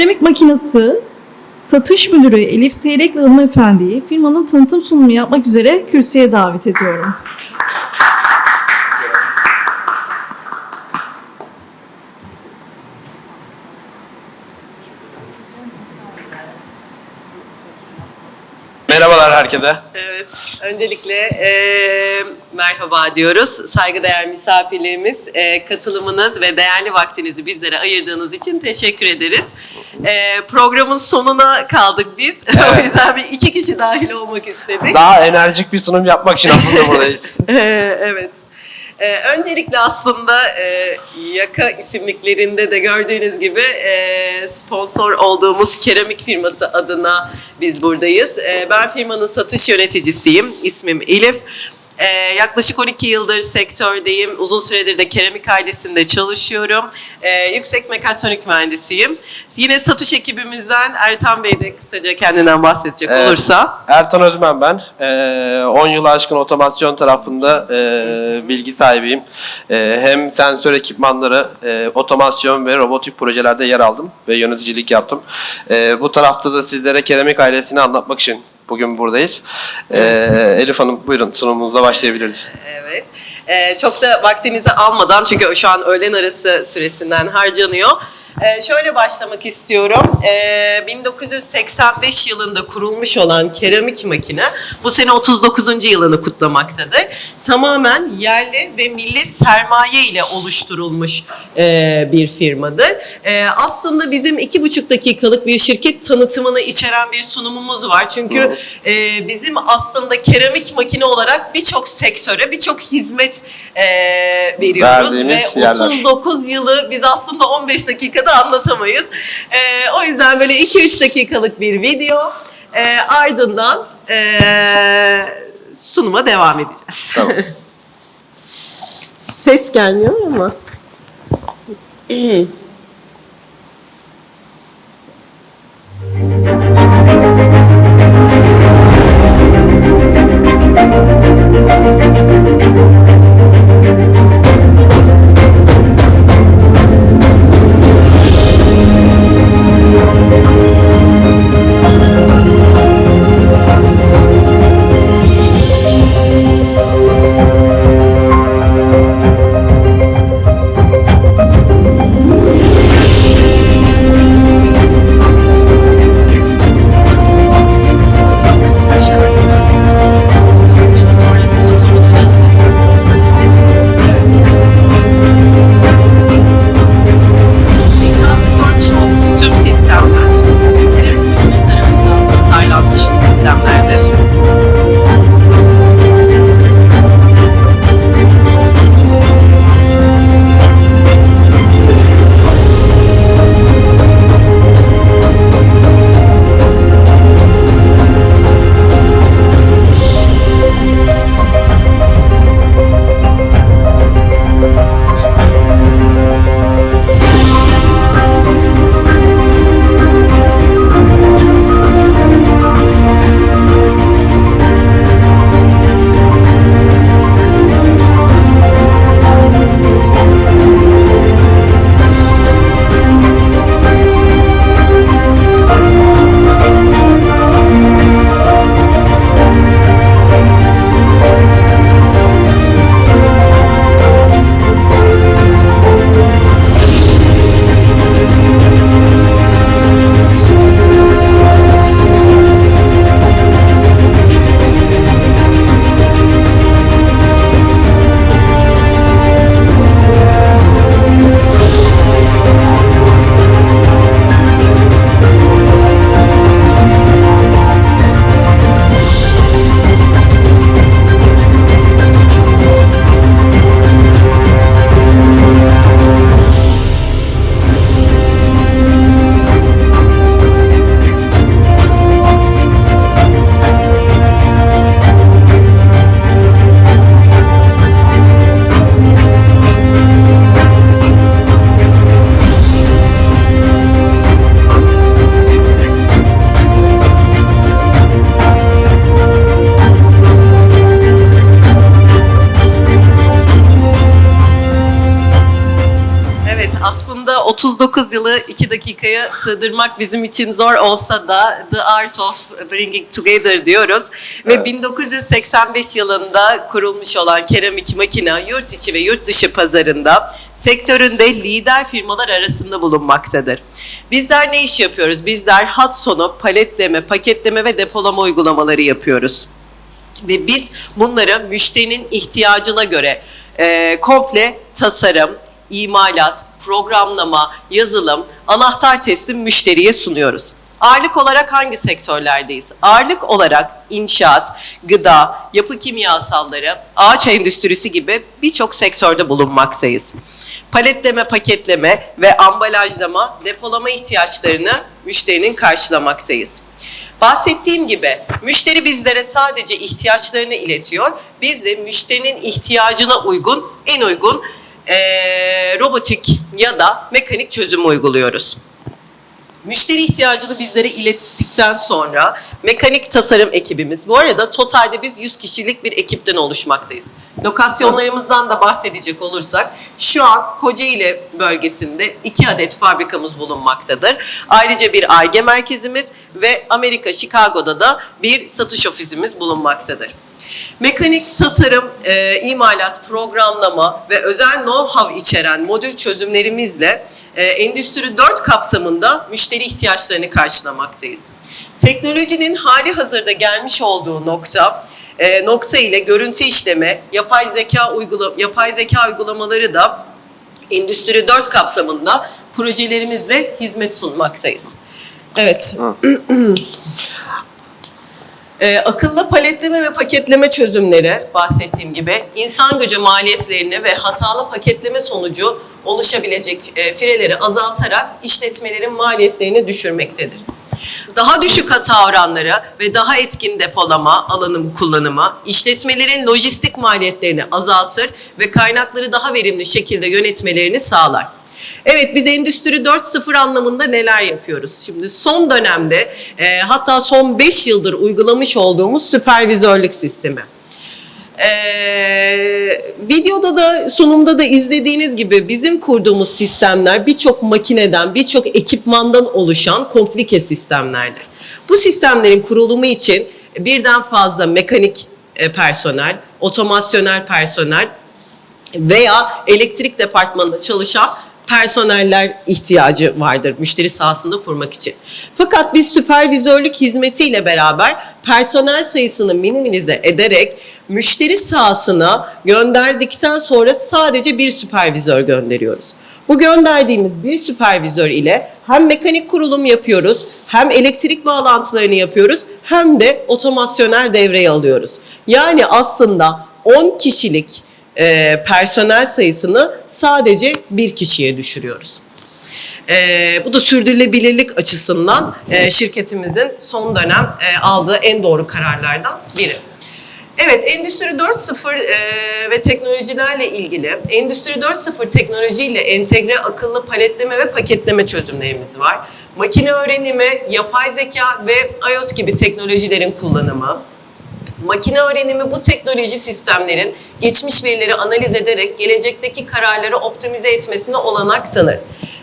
Seramik makinesi satış müdürü Elif Seyrekli hanımefendiyi firmanın tanıtım sunumu yapmak üzere kürsüye davet ediyorum. Merhabalar herkese. Evet, öncelikle eee, merhaba diyoruz. Saygıdeğer misafirlerimiz, eee, katılımınız ve değerli vaktinizi bizlere ayırdığınız için teşekkür ederiz. Eee, programın sonuna kaldık biz. o yüzden bir iki kişi dahil olmak istedik. Daha enerjik bir sunum yapmak için aslında buradayız. Ee, evet. Ee, öncelikle aslında e, Yaka isimliklerinde de gördüğünüz gibi e, sponsor olduğumuz keramik firması adına biz buradayız. E, ben firmanın satış yöneticisiyim. İsmim Elif. E, yaklaşık 12 yıldır sektördeyim. Uzun süredir de keramik ailesinde çalışıyorum. E, yüksek mekatronik mühendisiyim. Yine satış ekibimizden Ertan Bey de kısaca kendinden bahsedecek Evet. olursa. Ertan Özmen ben. Ee, 10 yıl aşkın otomasyon tarafında e, bilgi sahibiyim. E, hem sensör ekipmanları, e, otomasyon ve robotik projelerde yer aldım ve yöneticilik yaptım. E, bu tarafta da sizlere keramik ailesini anlatmak için bugün buradayız. E, Elif Hanım buyurun sunumumuza başlayabiliriz. Evet. Ee, çok da vaktinizi almadan çünkü şu an öğlen arası süresinden harcanıyor. Ee, şöyle başlamak istiyorum. Ee, 1985 yılında kurulmuş olan keramik makine bu sene 39. yılını kutlamaktadır. Tamamen yerli ve milli sermaye ile oluşturulmuş e, bir firmadır. E, aslında bizim iki buçuk dakikalık bir şirket tanıtımını içeren bir sunumumuz var. Çünkü e, bizim aslında keramik makine olarak birçok sektöre birçok hizmet e, veriyoruz Verdiğimiz ve yerler. 39 yılı biz aslında 15 dakikada anlatamayız. E, o yüzden böyle 2-3 dakikalık bir video e, ardından e, sunuma devam edeceğiz. Tamam. Ses gelmiyor ama. 39 yılı 2 dakikaya sığdırmak bizim için zor olsa da The Art of Bringing Together diyoruz. Ve Evet. 1985 yılında kurulmuş olan keramik makina yurt içi ve yurt dışı pazarında sektöründe lider firmalar arasında bulunmaktadır. Bizler ne iş yapıyoruz? Bizler hat sonu, paletleme, paketleme ve depolama uygulamaları yapıyoruz. Ve biz bunları müşterinin ihtiyacına göre e, komple tasarım, imalat, programlama, yazılım, anahtar teslim müşteriye sunuyoruz. Ağırlık olarak hangi sektörlerdeyiz? Ağırlık olarak inşaat, gıda, yapı kimyasalları, ağaç endüstrisi gibi birçok sektörde bulunmaktayız. Paletleme, paketleme ve ambalajlama, depolama ihtiyaçlarını müşterinin karşılamaktayız. Bahsettiğim gibi müşteri bizlere sadece ihtiyaçlarını iletiyor. Biz de müşterinin ihtiyacına uygun, en uygun eee, robotik ya da mekanik çözüm uyguluyoruz. Müşteri ihtiyacını bizlere ilettikten sonra mekanik tasarım ekibimiz, bu arada totalde biz 100 kişilik bir ekipten oluşmaktayız. Lokasyonlarımızdan da bahsedecek olursak şu an Kocaeli bölgesinde iki adet fabrikamız bulunmaktadır. Ayrıca bir ARGE merkezimiz ve Amerika Chicago'da da bir satış ofisimiz bulunmaktadır. Mekanik tasarım, e, imalat, programlama ve özel know-how içeren modül çözümlerimizle e, Endüstri 4 kapsamında müşteri ihtiyaçlarını karşılamaktayız. Teknolojinin hali hazırda gelmiş olduğu nokta, e, nokta ile görüntü işleme, yapay zeka uygula yapay zeka uygulamaları da Endüstri 4 kapsamında projelerimizle hizmet sunmaktayız. Evet. Ee, akıllı paletleme ve paketleme çözümleri bahsettiğim gibi insan gücü maliyetlerini ve hatalı paketleme sonucu oluşabilecek e, fireleri azaltarak işletmelerin maliyetlerini düşürmektedir. Daha düşük hata oranları ve daha etkin depolama alanı kullanımı işletmelerin lojistik maliyetlerini azaltır ve kaynakları daha verimli şekilde yönetmelerini sağlar. Evet biz Endüstri 4.0 anlamında neler yapıyoruz? Şimdi son dönemde e, hatta son 5 yıldır uygulamış olduğumuz süpervizörlük sistemi. Ee, videoda da sunumda da izlediğiniz gibi bizim kurduğumuz sistemler birçok makineden, birçok ekipmandan oluşan komplike sistemlerdir. Bu sistemlerin kurulumu için birden fazla mekanik e, personel, otomasyonel personel veya elektrik departmanında çalışan personeller ihtiyacı vardır müşteri sahasında kurmak için. Fakat biz süpervizörlük hizmetiyle beraber personel sayısını minimize ederek müşteri sahasına gönderdikten sonra sadece bir süpervizör gönderiyoruz. Bu gönderdiğimiz bir süpervizör ile hem mekanik kurulum yapıyoruz, hem elektrik bağlantılarını yapıyoruz, hem de otomasyonel devreye alıyoruz. Yani aslında 10 kişilik e, personel sayısını sadece bir kişiye düşürüyoruz. E, bu da sürdürülebilirlik açısından e, şirketimizin son dönem e, aldığı en doğru kararlardan biri. Evet, Endüstri 4.0 e, ve teknolojilerle ilgili Endüstri 4.0 teknolojiyle entegre akıllı paletleme ve paketleme çözümlerimiz var. Makine öğrenimi, yapay zeka ve IoT gibi teknolojilerin kullanımı, Makine öğrenimi bu teknoloji sistemlerin geçmiş verileri analiz ederek gelecekteki kararları optimize etmesine olanak tanır.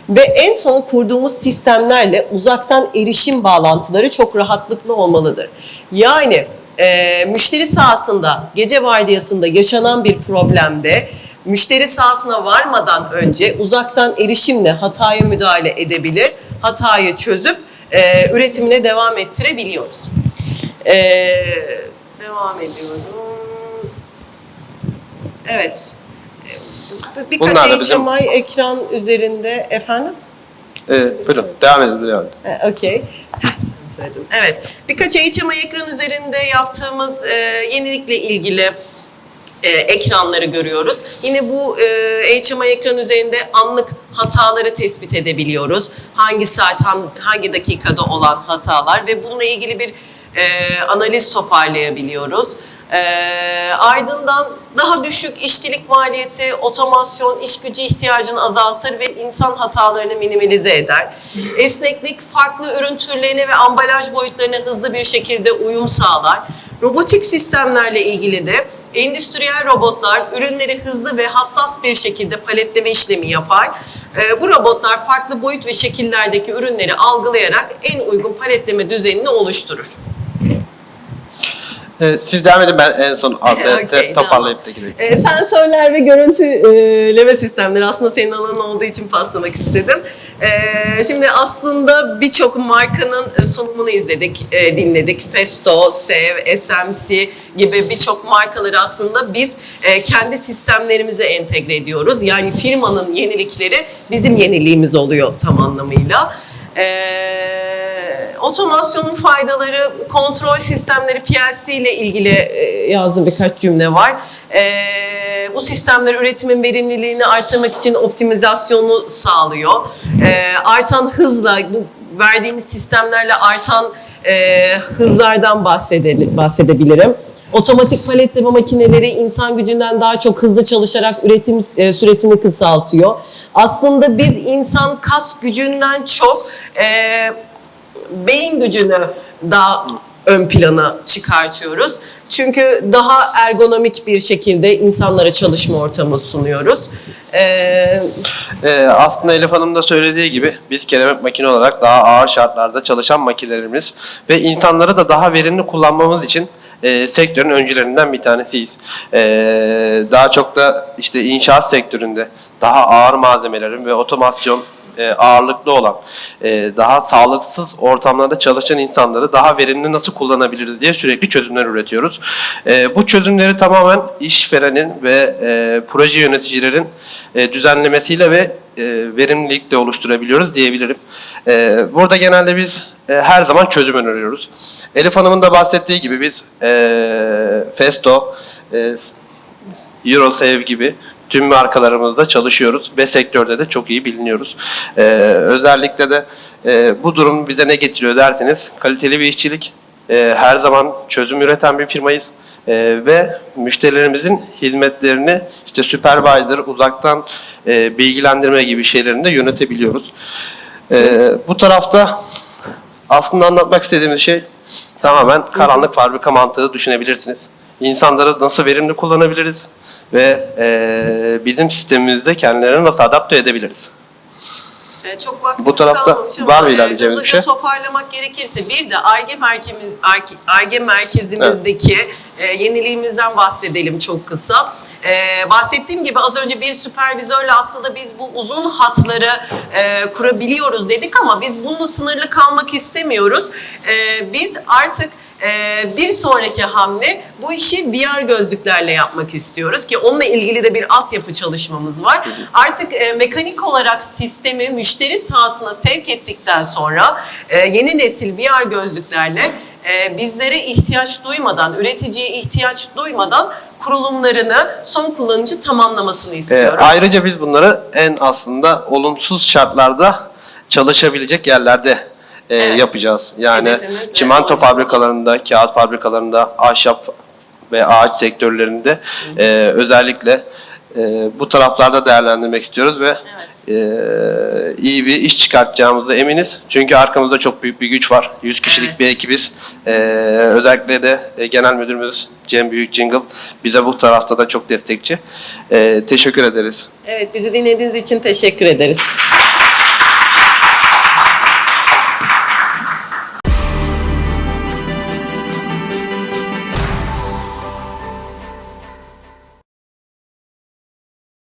Ve en son kurduğumuz sistemlerle uzaktan erişim bağlantıları çok rahatlıkla olmalıdır. Yani e, müşteri sahasında gece vardiyasında yaşanan bir problemde müşteri sahasına varmadan önce uzaktan erişimle hataya müdahale edebilir, hatayı çözüp e, üretimine devam ettirebiliyoruz. Ee, devam ediyorum. Evet. Ee, Birkaç Bunlar da bizim- HMI ekran üzerinde efendim. Evet, buyurun. Devam edin. Devam edin. Ee, Okey. Sen söyledin. Evet. Birkaç HMI ekran üzerinde yaptığımız e, yenilikle ilgili e, ekranları görüyoruz. Yine bu e, HMI ekran üzerinde anlık hataları tespit edebiliyoruz. Hangi saat, han- hangi dakikada olan hatalar ve bununla ilgili bir e, analiz toparlayabiliyoruz. E, ardından daha düşük işçilik maliyeti, otomasyon, iş gücü ihtiyacını azaltır ve insan hatalarını minimalize eder. Esneklik farklı ürün türlerine ve ambalaj boyutlarına hızlı bir şekilde uyum sağlar. Robotik sistemlerle ilgili de endüstriyel robotlar ürünleri hızlı ve hassas bir şekilde paletleme işlemi yapar. E, bu robotlar farklı boyut ve şekillerdeki ürünleri algılayarak en uygun paletleme düzenini oluşturur. Ee, siz devam edin ben en son altı Okey, toparlayıp da gireyim. E, sensörler ve görüntüleme sistemleri aslında senin alanın olduğu için paslamak istedim. E, şimdi aslında birçok markanın sunumunu izledik, e, dinledik. Festo, Sev, SMC gibi birçok markaları aslında biz e, kendi sistemlerimize entegre ediyoruz. Yani firmanın yenilikleri bizim yeniliğimiz oluyor tam anlamıyla. Ee, otomasyonun faydaları, kontrol sistemleri PLC ile ilgili e, yazdığım birkaç cümle var. Ee, bu sistemler üretimin verimliliğini artırmak için optimizasyonu sağlıyor. Ee, artan hızla, bu verdiğimiz sistemlerle artan e, hızlardan bahsede, bahsedebilirim. Otomatik paletleme makineleri insan gücünden daha çok hızlı çalışarak üretim e, süresini kısaltıyor. Aslında biz insan kas gücünden çok e, beyin gücünü daha ön plana çıkartıyoruz. Çünkü daha ergonomik bir şekilde insanlara çalışma ortamı sunuyoruz. E, Ee, aslında Elif Hanım da söylediği gibi biz kelebek makine olarak daha ağır şartlarda çalışan makinelerimiz ve insanları da daha verimli kullanmamız için e, sektörün öncülerinden bir tanesiyiz. E, daha çok da işte inşaat sektöründe daha ağır malzemelerin ve otomasyon e, ağırlıklı olan, e, daha sağlıksız ortamlarda çalışan insanları daha verimli nasıl kullanabiliriz diye sürekli çözümler üretiyoruz. E, bu çözümleri tamamen işverenin ve proje yöneticilerin düzenlemesiyle ve verimlilikle oluşturabiliyoruz diyebilirim. Burada genelde biz her zaman çözüm öneriyoruz. Elif Hanım'ın da bahsettiği gibi biz Festo, e, Eurosave gibi tüm markalarımızda çalışıyoruz ve sektörde de çok iyi biliniyoruz. Ee, özellikle de e, bu durum bize ne getiriyor derseniz kaliteli bir işçilik, e, her zaman çözüm üreten bir firmayız E, ve müşterilerimizin hizmetlerini işte supervisor, uzaktan e, bilgilendirme gibi şeylerini de yönetebiliyoruz. E, bu tarafta aslında anlatmak istediğimiz şey tamamen karanlık fabrika mantığı düşünebilirsiniz. İnsanları nasıl verimli kullanabiliriz ve eee bizim sistemimizde kendilerini nasıl adapte edebiliriz. E, çok vaktimiz Bu tarafta kalmamış var mı e, ilerleyeceğimiz bir şey? toparlamak gerekirse bir de ARGE merkezimiz ARGE merkezimizdeki e, yeniliğimizden bahsedelim çok kısa. E, bahsettiğim gibi az önce bir süpervizörle aslında biz bu uzun hatları e, kurabiliyoruz dedik ama biz bununla sınırlı kalmak istemiyoruz. E, biz artık ee, bir sonraki hamle bu işi VR gözlüklerle yapmak istiyoruz ki onunla ilgili de bir altyapı çalışmamız var. Artık e, mekanik olarak sistemi müşteri sahasına sevk ettikten sonra e, yeni nesil VR gözlüklerle e, bizlere ihtiyaç duymadan, üreticiye ihtiyaç duymadan kurulumlarını son kullanıcı tamamlamasını Eee, istiyoruz. ayrıca biz bunları en aslında olumsuz şartlarda çalışabilecek yerlerde eee, Evet. yapacağız. Yani Hedefimiz de çimento o. fabrikalarında, kağıt fabrikalarında, ahşap ve ağaç sektörlerinde eee, özellikle eee, bu taraflarda değerlendirmek istiyoruz ve Evet. eee, iyi bir iş çıkartacağımıza eminiz. Çünkü arkamızda çok büyük bir güç var. 100 kişilik Evet. bir ekibiz. Eee, özellikle de e, genel müdürümüz Cem Büyük Jingle bize bu tarafta da çok destekçi. Eee, teşekkür ederiz. Evet, bizi dinlediğiniz için teşekkür ederiz.